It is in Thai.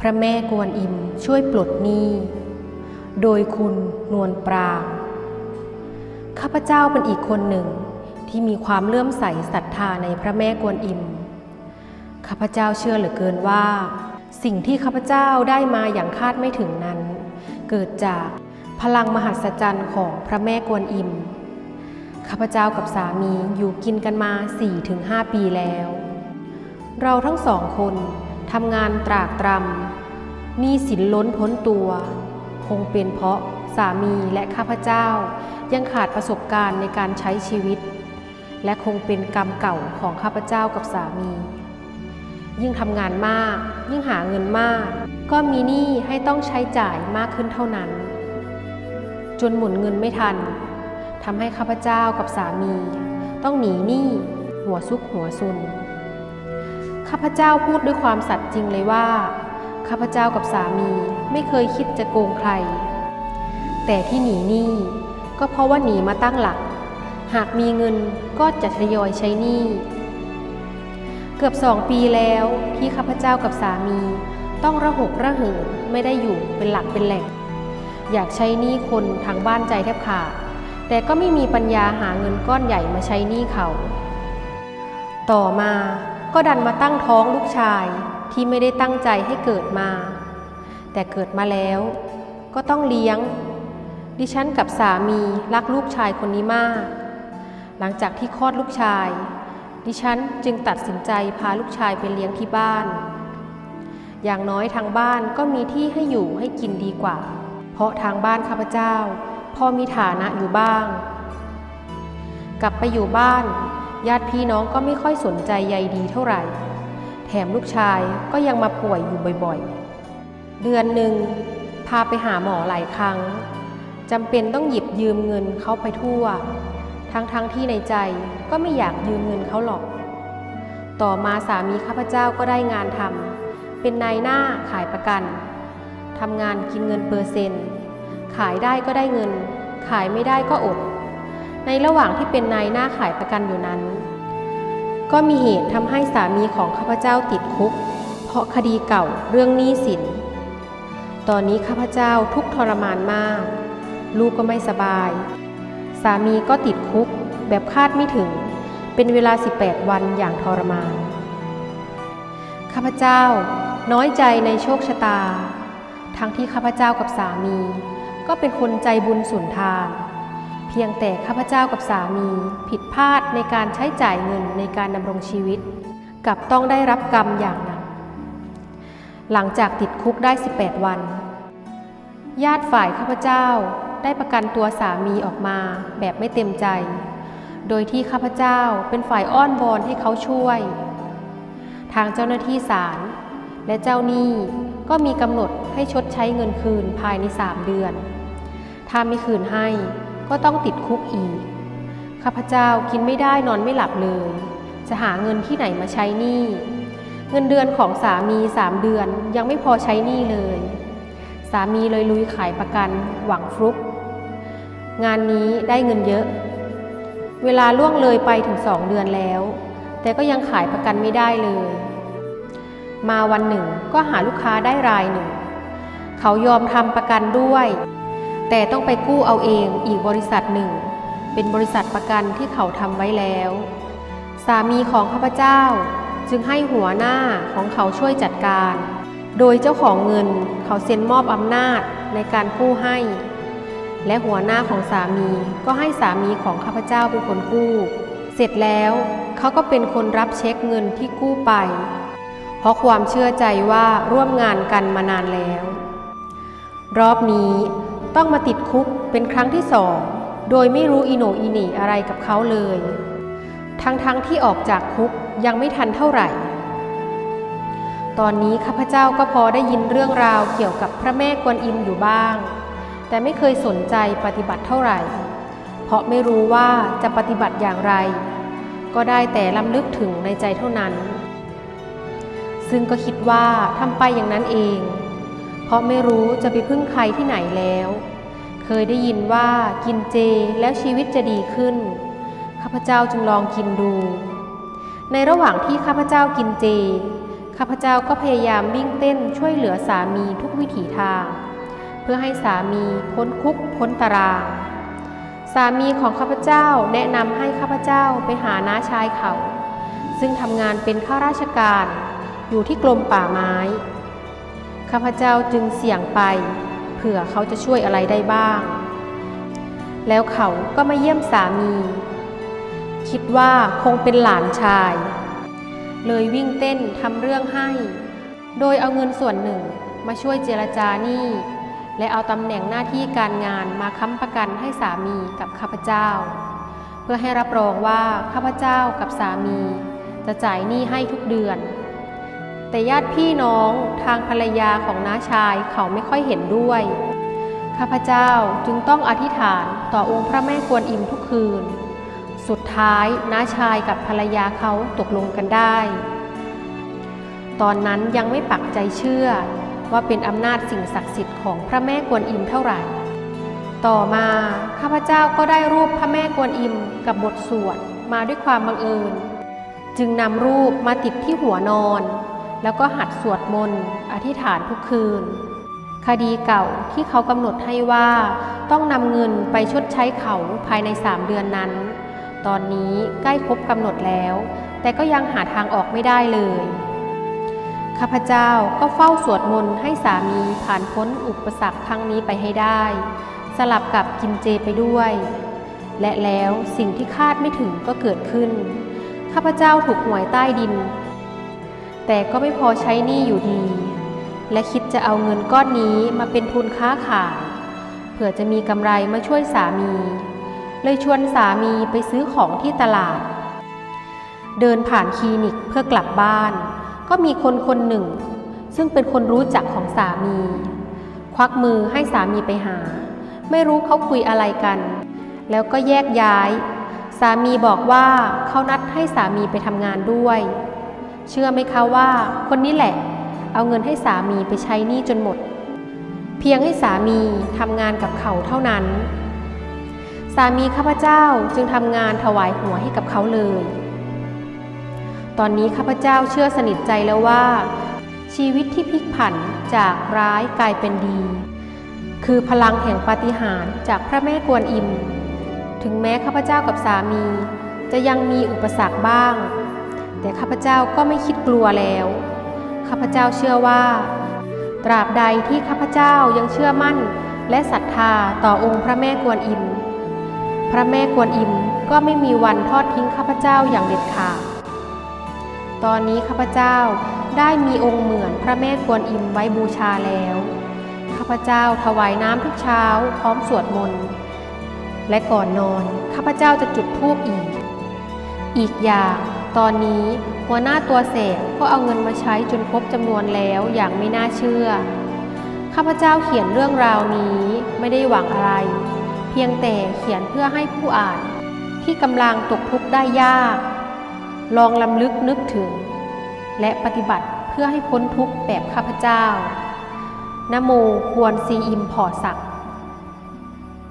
พระแม่กวนอิมช่วยปลดหนี้ โดยคุณนวลปรางข้าพเจ้าเป็นอีกคนหนึ่งที่มีความเลื่อมใสศรัทธาในพระแม่กวนอิมข้าพเจ้าเชื่อเหลือเกินว่า สิ่งที่ข้าพเจ้าได้มาอย่างคาดไม่ถึงนั้น เกิดจากพลังมหัศจรรย์ของพระแม่กวนอิมข้าพเจ้ากับสามีอยู่กินกันมา 4-5 ปีแล้ว เราทั้งสองคนทำงานตรากตรำ นี้สินล้นพ้นตัว คงเป็นเพราะสามีและข้าพเจ้า ยังขาดประสบการณ์ในการใช้ชีวิต และคงเป็นกรรมเก่าของข้าพเจ้ากับสามี ยิ่งทำงานมาก ยิ่งหาเงินมาก ก็มีหนี้ให้ต้องใช้จ่ายมากขึ้นเท่านั้น จนหมุนเงินไม่ทันทำให้ข้าพเจ้ากับสามี ต้องหนีหนี้หัวซุกหัวซุนข้าพเจ้าพูดด้วยความสัตย์จริงเลยว่า ข้าพเจ้ากับสามีไม่เคยคิดจะโกงใคร แต่ที่หนีหนี้ก็เพราะว่าหนีมาตั้งหลัก หากมีเงินก็จะทยอยใช้หนี้ เกือบสองปีแล้วที่ข้าพเจ้ากับสามีต้องระหกระเหินไม่ได้อยู่เป็นหลักเป็นแหล่ง อยากใช้หนี้คนทางบ้านใจแทบขาดแต่ก็ไม่มีปัญญาหาเงินก้อนใหญ่มาใช้หนี้เขา ต่อมาก็ดันมาตั้งท้องลูกชาย ที่ไม่ได้ตั้งใจให้เกิดมา แต่เกิดมาแล้ว ก็ต้องเลี้ยง ดิฉันกับสามีรักลูกชายคนนี้มาก หลังจากที่คลอดลูกชาย ดิฉันจึงตัดสินใจพาลูกชายไปเลี้ยงที่บ้าน อย่างน้อยทางบ้านก็มีที่ให้อยู่ให้กินดีกว่า เพราะทางบ้านข้าพเจ้าพอมีฐานะอยู่บ้าง กลับไปอยู่บ้าน ญาติพี่น้องก็ไม่ค่อยสนใจใยดีเท่าไหร่ แถมลูกชายก็ยังมาป่วยอยู่บ่อยๆ เดือนหนึ่งพาไปหาหมอหลายครั้งจำเป็นต้องหยิบยืมเงินเขาไปทั่ว ทั้งๆทที่ในใจก็ไม่อยากยืมเงินเขาหรอก ต่อมาสามีข้าพเจ้าก็ได้งานทำเป็นนายหน้าขายประกันทำงานกินเงินเปอร์เซ็นต์ ขายได้ก็ได้เงิน ขายไม่ได้ก็อด ในระหว่างที่เป็นนายหน้าขายประกันอยู่นั้น ก็มีเหตุทำให้สามีของข้าพเจ้าติดคุก เพราะคดีเก่าเรื่องหนี้สิน ตอนนี้ข้าพเจ้าทุกทรมานมาก ลูกก็ไม่สบาย สามีก็ติดคุกแบบคาดไม่ถึง เป็นเวลา 18 วันอย่างทรมาน ข้าพเจ้าน้อยใจในโชคชะตา ทั้งที่ข้าพเจ้ากับสามี ก็เป็นคนใจบุญสุนทาน เพียงแต่ข้าพเจ้ากับสามีผิดพลาดในการใช้จ่ายเงินในการดำรงชีวิต กับต้องได้รับกรรมอย่างหนัก หลังจากติดคุกได้ 18 วัน ญาติฝ่ายข้าพเจ้าได้ประกันตัวสามีออกมาแบบไม่เต็มใจ โดยที่ข้าพเจ้าเป็นฝ่ายอ้อนวอนให้เขาช่วย ทางเจ้าหน้าที่ศาลและเจ้าหนี้ก็มีกำหนดให้ชดใช้เงินคืนภายใน 3 เดือน ถ้าไม่คืนให้ ก็ต้องติดคุกอีก ข้าพเจ้ากินไม่ได้นอนไม่หลับเลย จะหาเงินที่ไหนมาใช้หนี้ เงินเดือนของสามีสามเดือนยังไม่พอใช้หนี้เลย สามีเลยลุยขายประกันหวังฟลุก งานนี้ได้เงินเยอะ เวลาล่วงเลยไปถึงสองเดือนแล้ว แต่ก็ยังขายประกันไม่ได้เลย มาวันหนึ่งก็หาลูกค้าได้รายหนึ่ง เขายอมทำประกันด้วย แต่ต้องไปกู้เอาเองอีกบริษัทหนึ่ง เป็นบริษัทประกันที่เขาทำไว้แล้ว สามีของข้าพเจ้าจึงให้หัวหน้าของเขาช่วยจัดการ โดยเจ้าของเงินเขาเซ็นมอบอำนาจในการกู้ให้ และหัวหน้าของสามีก็ให้สามีของข้าพเจ้าเป็นคนกู้ เสร็จแล้วเขาก็เป็นคนรับเช็คเงินที่กู้ไป เพราะความเชื่อใจว่าร่วมงานกันมานานแล้ว รอบนี้ ต้องมาติดคุกเป็นครั้งที่สองโดยไม่รู้อีโนอีนีอะไรกับเขาเลย ทั้งๆทที่ออกจากคุกยังไม่ทันเท่าไหร่ ตอนนี้ข้าพเจ้าก็พอได้ยินเรื่องราวเกี่ยวกับพระแม่กวนอิมอยู่บ้าง แต่ไม่เคยสนใจปฏิบัติเท่าไหร่ เพราะไม่รู้ว่าจะปฏิบัติอย่างไร ก็ได้แต่ลำลึกถึงในใจเท่านั้น ซึ่งก็คิดว่าทำไปอย่างนั้นเอง เพราะไม่รู้จะไปพึ่งใครที่ไหนแล้ว เคยได้ยินว่ากินเจแล้วชีวิตจะดีขึ้น ข้าพเจ้าจึงลองกินดู ในระหว่างที่ข้าพเจ้ากินเจ ข้าพเจ้าก็พยายามวิ่งเต้นช่วยเหลือสามีทุกวิถีทาง เพื่อให้สามีพ้นคุกพ้นตาราง สามีของข้าพเจ้าแนะนำให้ข้าพเจ้าไปหาน้าชายเขา ซึ่งทำงานเป็นข้าราชการอยู่ที่กรมป่าไม้ ข้าพเจ้าจึงเสี่ยงไป เผื่อเขาจะช่วยอะไรได้บ้าง แล้วเขาก็มาเยี่ยมสามี คิดว่าคงเป็นหลานชาย เลยวิ่งเต้นทำเรื่องให้ โดยเอาเงินส่วนหนึ่งมาช่วยเจรจาหนี้และเอาตำแหน่งหน้าที่การงานมาค้ำประกันให้สามีกับข้าพเจ้า เพื่อให้รับรองว่าข้าพเจ้ากับสามี จะจ่ายหนี้ให้ทุกเดือน แต่ญาติพี่น้องทางภรรยาของน้าชายเขาไม่ค่อยเห็นด้วย ข้าพเจ้าจึงต้องอธิษฐานต่อองค์พระแม่กวนอิมทุกคืน สุดท้ายน้าชายกับภรรยาเขาตกลงกันได้ ตอนนั้นยังไม่ปักใจเชื่อว่าเป็นอำนาจสิ่งศักดิ์สิทธิ์ของพระแม่กวนอิมเท่าไหร่ ต่อมาข้าพเจ้าก็ได้รูปพระแม่กวนอิมกับบทสวดมาด้วยความบังเอิญ จึงนำรูปมาติดที่หัวนอน แล้วก็หัดสวดมนต์อธิษฐานทุกคืน คดีเก่าที่เขากำหนดให้ว่าต้องนำเงินไปชดใช้เขาภายในสามเดือนนั้น ตอนนี้ใกล้ครบกำหนดแล้ว แต่ก็ยังหาทางออกไม่ได้เลย ข้าพเจ้าก็เฝ้าสวดมนต์ให้สามีผ่านพ้นอุปสรรคครั้งนี้ไปให้ได้ สลับกับกินเจไปด้วย และแล้วสิ่งที่คาดไม่ถึงก็เกิดขึ้น ข้าพเจ้าถูกหวยใต้ดิน แต่ก็ไม่พอใช้หนี้อยู่ดี และคิดจะเอาเงินก้อนนี้มาเป็นทุนค้าขายเผื่อจะมีกำไรมาช่วยสามี เลยชวนสามีไปซื้อของที่ตลาด เดินผ่านคลินิกเพื่อกลับบ้าน ก็มีคนคนหนึ่ง ซึ่งเป็นคนรู้จักของสามี ควักมือให้สามีไปหา ไม่รู้เขาคุยอะไรกัน แล้วก็แยกย้าย สามีบอกว่าเขานัดให้สามีไปทำงานด้วย เชื่อไหมคะว่าคนนี้แหละ เอาเงินให้สามีไปใช้หนี้จนหมด เพียงให้สามีทำงานกับเขาเท่านั้น สามีข้าพเจ้าจึงทำงานถวายหัวให้กับเขาเลย ตอนนี้ข้าพเจ้าเชื่อสนิทใจแล้วว่า ชีวิตที่พลิกผันจากร้ายกลายเป็นดี คือพลังแห่งปาฏิหาริย์จากพระแม่กวนอิม ถึงแม้ข้าพเจ้ากับสามีจะยังมีอุปสรรคบ้าง แต่ข้าพเจ้าก็ไม่คิดกลัวแล้ว ข้าพเจ้าเชื่อว่า ตราบใดที่ข้าพเจ้ายังเชื่อมั่น และศรัทธาต่อองค์พระแม่กวนอิม พระแม่กวนอิมก็ไม่มีวันทอดทิ้งข้าพเจ้าอย่างเด็ดขาด ตอนนี้ข้าพเจ้าได้มีองค์เหมือนพระแม่กวนอิมไว้บูชาแล้ว ข้าพเจ้าถวายน้ำทุกเช้าพร้อมสวดมนต์ และก่อนนอนข้าพเจ้าจะจุดธูปอีก อีกอย่าง ตอนนี้หัวหน้าตัวเสกก็เอาเงินมาใช้จนครบจำนวนแล้วอย่างไม่น่าเชื่อ ข้าพเจ้าเขียนเรื่องราวนี้ไม่ได้หวังอะไร เพียงแต่เขียนเพื่อให้ผู้อ่านที่กำลังตกทุกข์ได้ยาก ลองลำลึกนึกถึง และปฏิบัติเพื่อให้พ้นทุกข์แบบข้าพเจ้านะโมควรซีอิมพอศัก